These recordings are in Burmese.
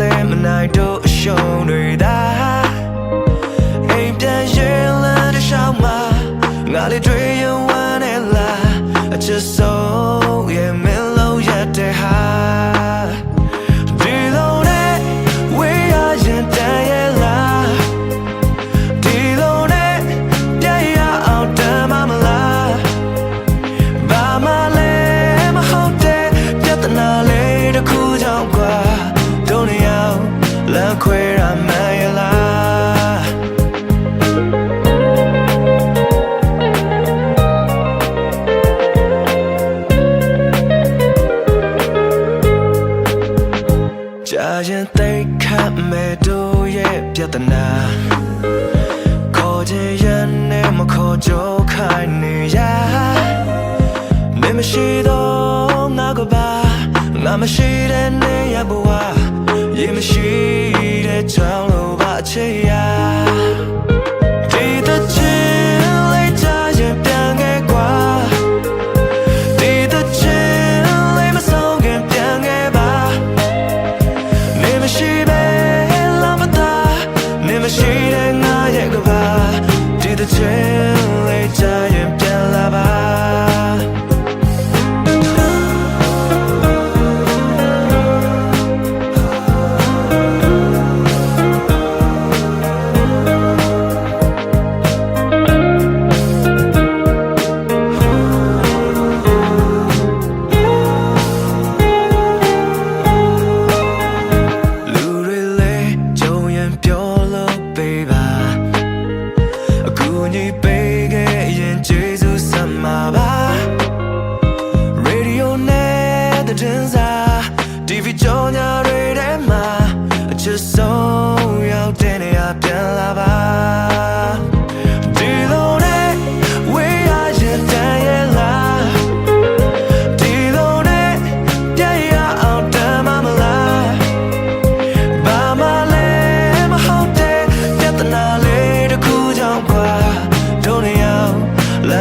လဲမနိုင်တော့အရှုံးတွေသာ ရဲ့ပြဿနာခေါ်ချင်ရနဲ့မခေါ်ကြိုးခိုင်းနေရနေမရှိတော့ငါကပါငါမရှိတဲ့နေရဘဝရေမရှိတဲ့ချောင်းလိုပါချေရ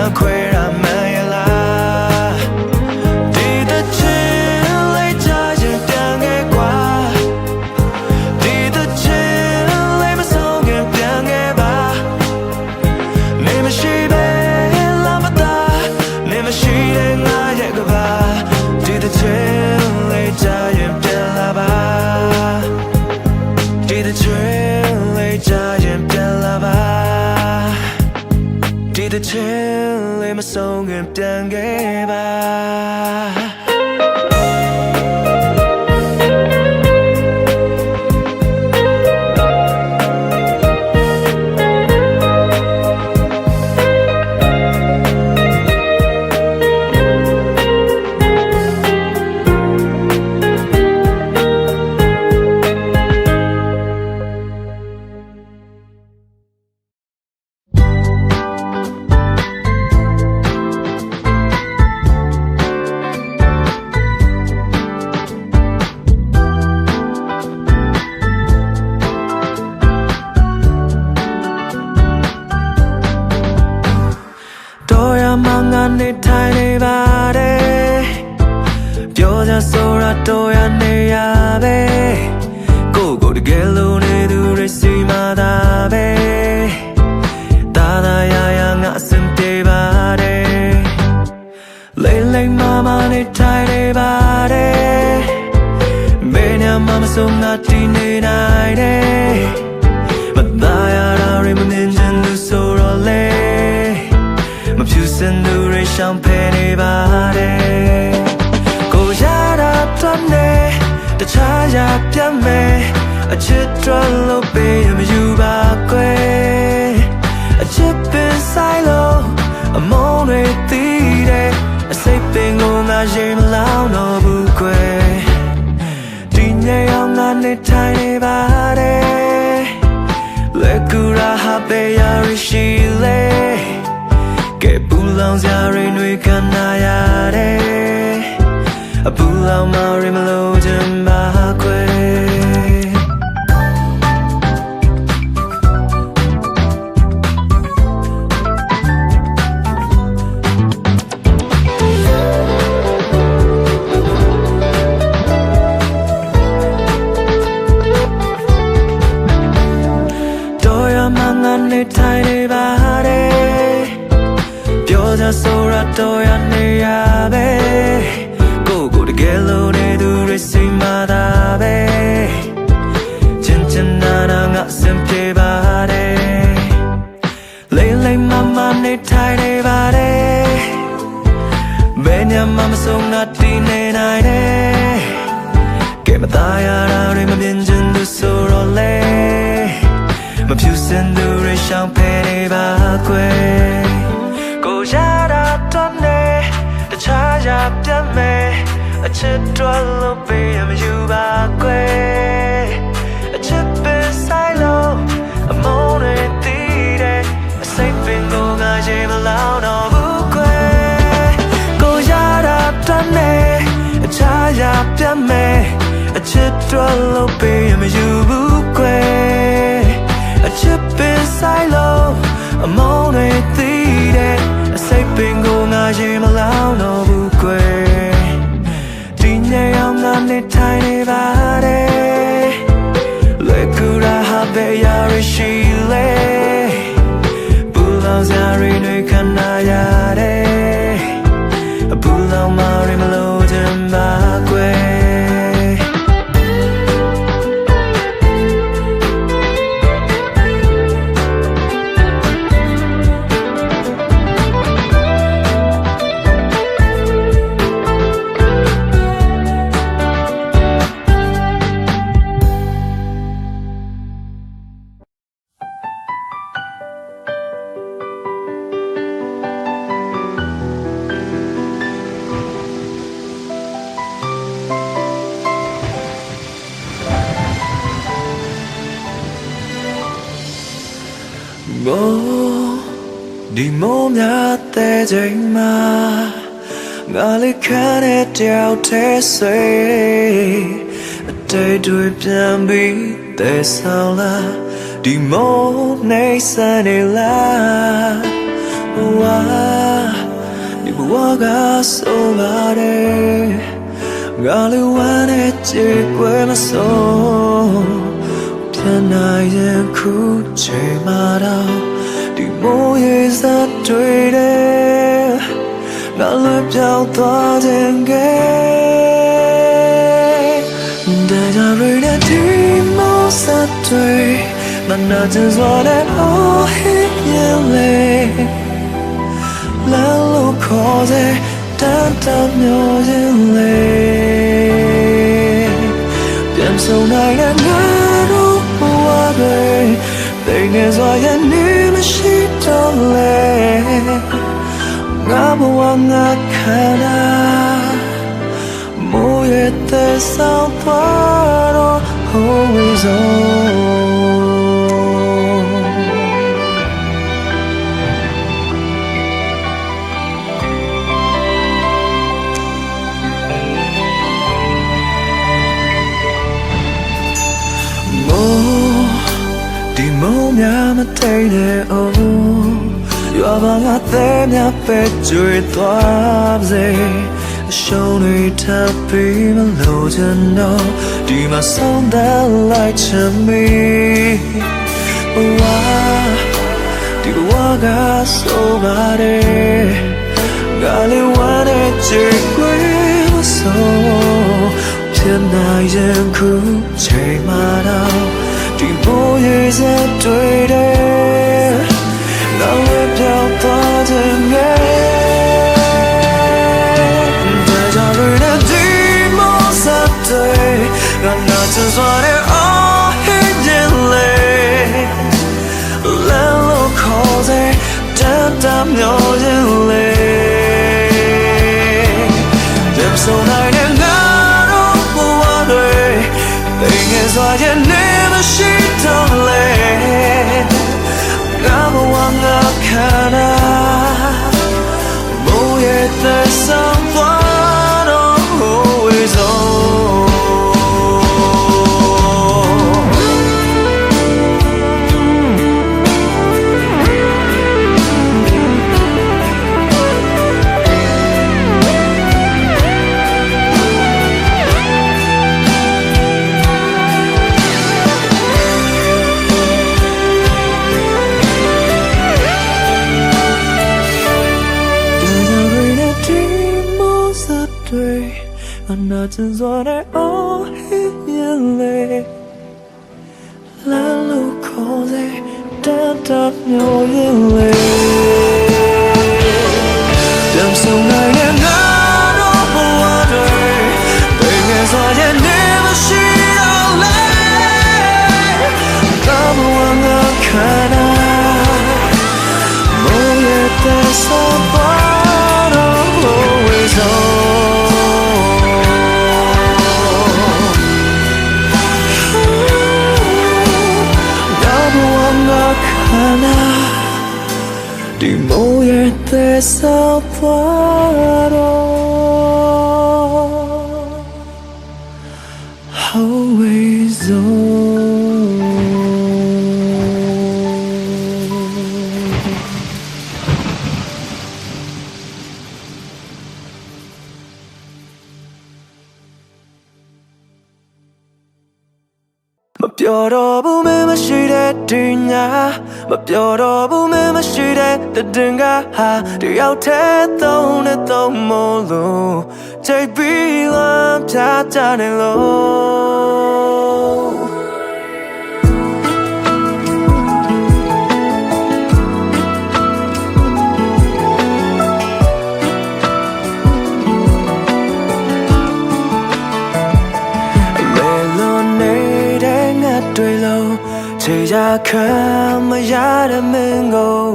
လမ်းခွဲ နေထိုင်နေပါတယ်ပြောကြဆိုတာတော်ရနေရပဲကိုယ့်ကိုယ်တကယ်လို့နေသူတွေစီမာတာပဲတာတာရရငါအစင်ပြေပါတယ်လိမ့်လိမ့်မမနေထိုင်နေပါတယ်ဘယ်ညမှမဆုံးငါတည်နေနိုင်တယ် ရှောင်ဖယ်နေပါတယ်ကိုရတာတော့နေတခြားရပြတ်မယ်အချစ်တော်လို့ပေးရမယူပါကွယ်အချစ်ပင်ဆိုင်လို့အမုန်းတွေတီးတယ်အစိတ်ပင်ကိုငါရင်မလောင်တော့ pulang sia ri nui kana ya de A pulang ma ri ma lo jin ba kwe နေထိုင်နေပါတယ်ဘယ်ညမှမဆုံးငါတည်နေနိုင်တယ်ကဲမသားရတာတွေမမြင်ချင်သူဆိုတော့လေမဖြူစင်သူတွေရှောင်ဖယ်နေပါကွယ်ကိုရတာတော့နေတခြားရပြတ်မယ်အချစ်တော်လို့ပေးရမယူပါကွယ် ချ ချိန်မှာငါလေးခံတဲ့တယောက်တည်းဆွေအတိတ်တွေပြန်ပြီးတဲ့ဆောင်လာဒီမိုးနေစနေလာဝါဒီဘဝကဆိုပါတယ်ငါလေးဝမ်းနဲ့ကြွေကွယ်မဆုံးပြန်နိုင်ရင်ခုချိန်မှာတော့ဒီ မိုးရေစပ်တွေတဲ့ငါလွတ်ပြောင်းသွားခြင်းကဲဒါကြရတဲ့ဒီမိုးစပ်တွေမနာချင်စွာနဲ့ oh hey yeah လာလို့ခေါ်စေတန်တမျိုးချင်းလေပြန်ဆုံးနိုင်တဲ့ငါတို့ဘဝတွေသိနေစွာရဲ့နေမရှိတော့ လေငါဘဝငါခန္ဓာမိုးရဲ့သက်ဆောင်သွားတော့ always on More ဒီမုံများမတိတ်တဲ့အိုး ရွာပါငါတဲ့မြပဲကျွေသွားပါစေအရှုံးတွေထပ်ပြီးမလို့ချင်တော့ဒီမှာဆုံးသက်လိုက်ချင်မီဝါဒီဘဝကဆိုပါတယ်ငါလေးဝမ်းနဲ့ကြွေခွေမဆုံးဖြစ်နိုင်ရင်ခုချိန်မှတော့ဒီဘိုးရဲ့စက်တွေတဲ့ တွေအနာကျင်စွာနဲ့အော်ဟစ်ရင်လေလာလို့ခေါ်စေတတ်တတ်မျိုးရင်လေပြန်ဆုံးနိုင်တဲ့ငါတို့ဘဝတွေဘယ်ငယ်စွာရဲ့နေမ ဒီမိုးရဲ့သက်သာပွား ပြောတော့ဘူးမင်းမရှိတဲ့တည်ငါဟာတယောက်တည်းသုံးနဲ့သုံးမလို့ချိန်ပြီးလမ်းဖြာကြနေလို့လေ ရာခံမရတဲ့မင်းကို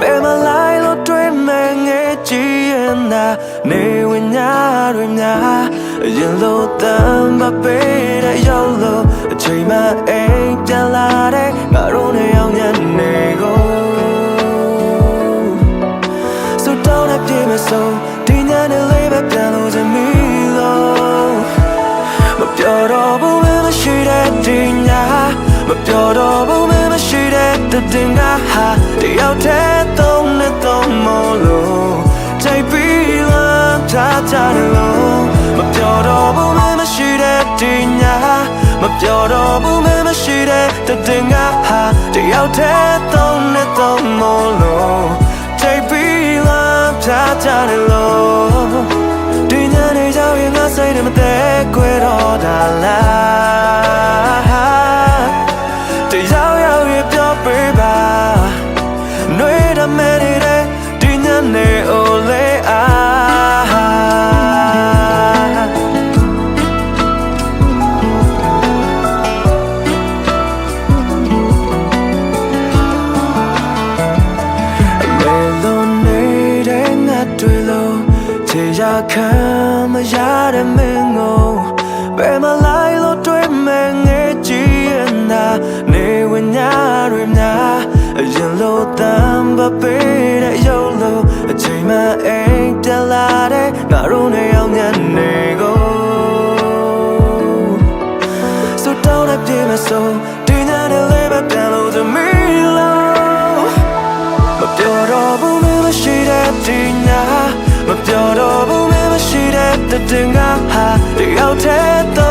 ဘယ်မှာလိုက်လို့တွေ့မယ်ငယ်ကြည့်ရင်သာနေဝင်ညာတွေများအရင်လိုတမ်းမပေးတဲ့ရောက်လို့အချိန်မှအိမ်ပြန်လာတဲ့ငါတို့နေအောင်ညနေကို So don't have to be so မပြောတော့ဘူးမင်းမရှိတဲ့တည်ငါဟာတယောက်တည်းသုံးနဲ့သုံးမလို့ချိန်ပြီးလမ်းထားကြတယ်လို့မပြောတော့ဘူးမင်းမရှိတဲ့ဒီညာမပြောတော့ဘူးမင်းမရှိတဲ့တည်ငါဟာတယောက်တည်းသုံးနဲ့သုံးမလို့ချိန်ပြီးလမ်းထားကြတယ်လို့ဒီညနေကြောင်ရင်ငါစိတ်နဲ့မသက်ခွဲတော့တာလား တဲ့ငါတွေလုံးခြေရာခံမရတဲ့မင်းကိုဘယ်မှာလိုက်လို့တွေ့မယ်ငယ်ကြည့်ရင်သာနေဝင်ညာတွေများအရင်လိုတမ်းပပေးတဲ့ရုပ်လို့အချိန်မှအိမ်တက်လာတဲ့ငါတို့နေအောင်ညနေကို So don't have to be so ဒီညနေလေးပဲပြန်လို့သမီးလို့မပြောတော့ဘူးမင်းမရှိတဲ့ဒီ တဲ့တည်ငါဟာတယောက်တည်းသုံးနဲ့သုံး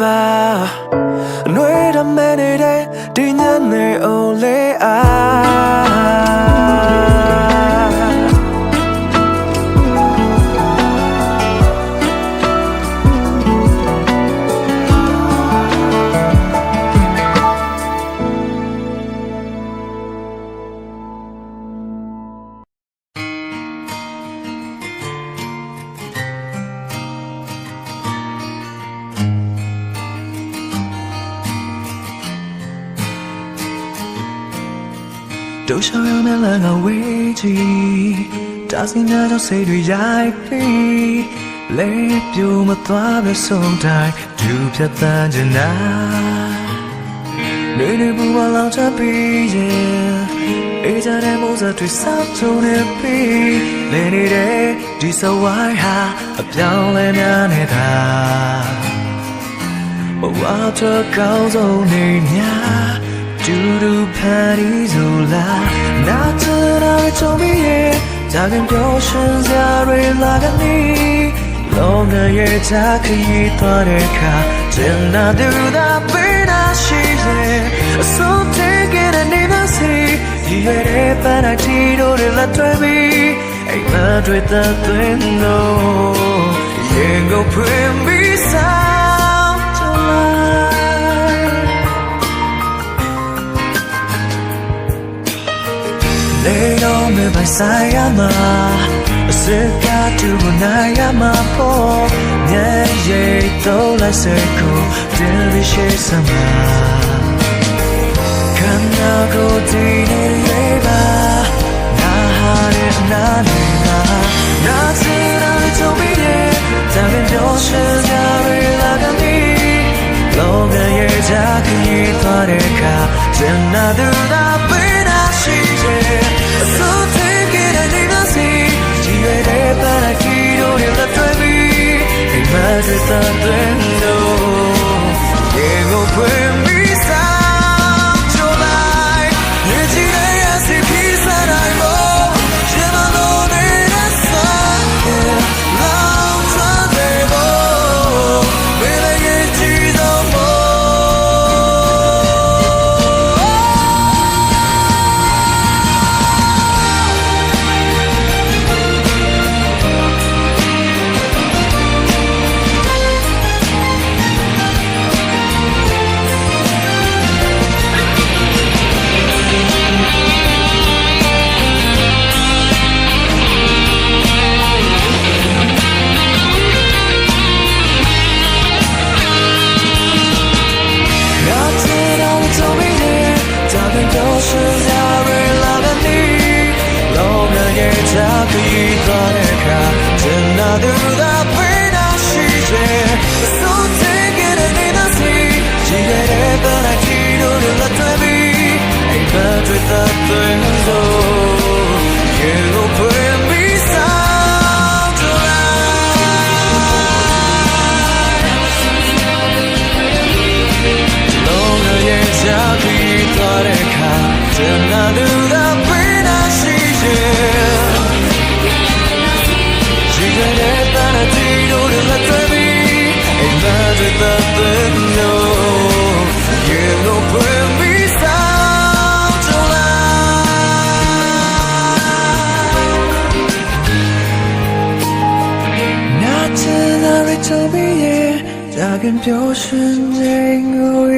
ပြော 都想要面冷个危机，打醒那种谁对爱比，泪表么多别松态，就别单着那。 နေနေပူမလောင်ချပြီးရင်အေးကြတဲ့မိုးစတွေစောက်ချုံနေပြီးလေနေတဲ့ဒီစဝိုင်းဟာအပြောင်းလဲများနေတာဘဝတစ်ကောင်းဆုံးနေများ ဒူဒူဖန်ဒီဆိုလားနာချရာချုံပြီးရဲ့ဂျာကန်ပြောရှင်စရာတွေလာကနေလုံးရဲ့ချာခရီးသွားတဲ့အခါကျန်နာတူတာပေးတာရှိရဲ့အစိုးတဲ့ကတဲ့နေမစီဒီရတဲ့ပန်းအတီတို့တွေလက်တွေ့ပြီးအိမ်မတွေတတ်သွင်းလို့ရင်ကိုဖွင့်ပြီး လေတော့မပိုင်ဆိုင်ရမှာအစကားတူနိုင်ရမှာဖို့မျက်ရည်တော့လိုက်စကိုတယ်လီရှိစမှာခန္ဓာကို အိမ် 就是你，偶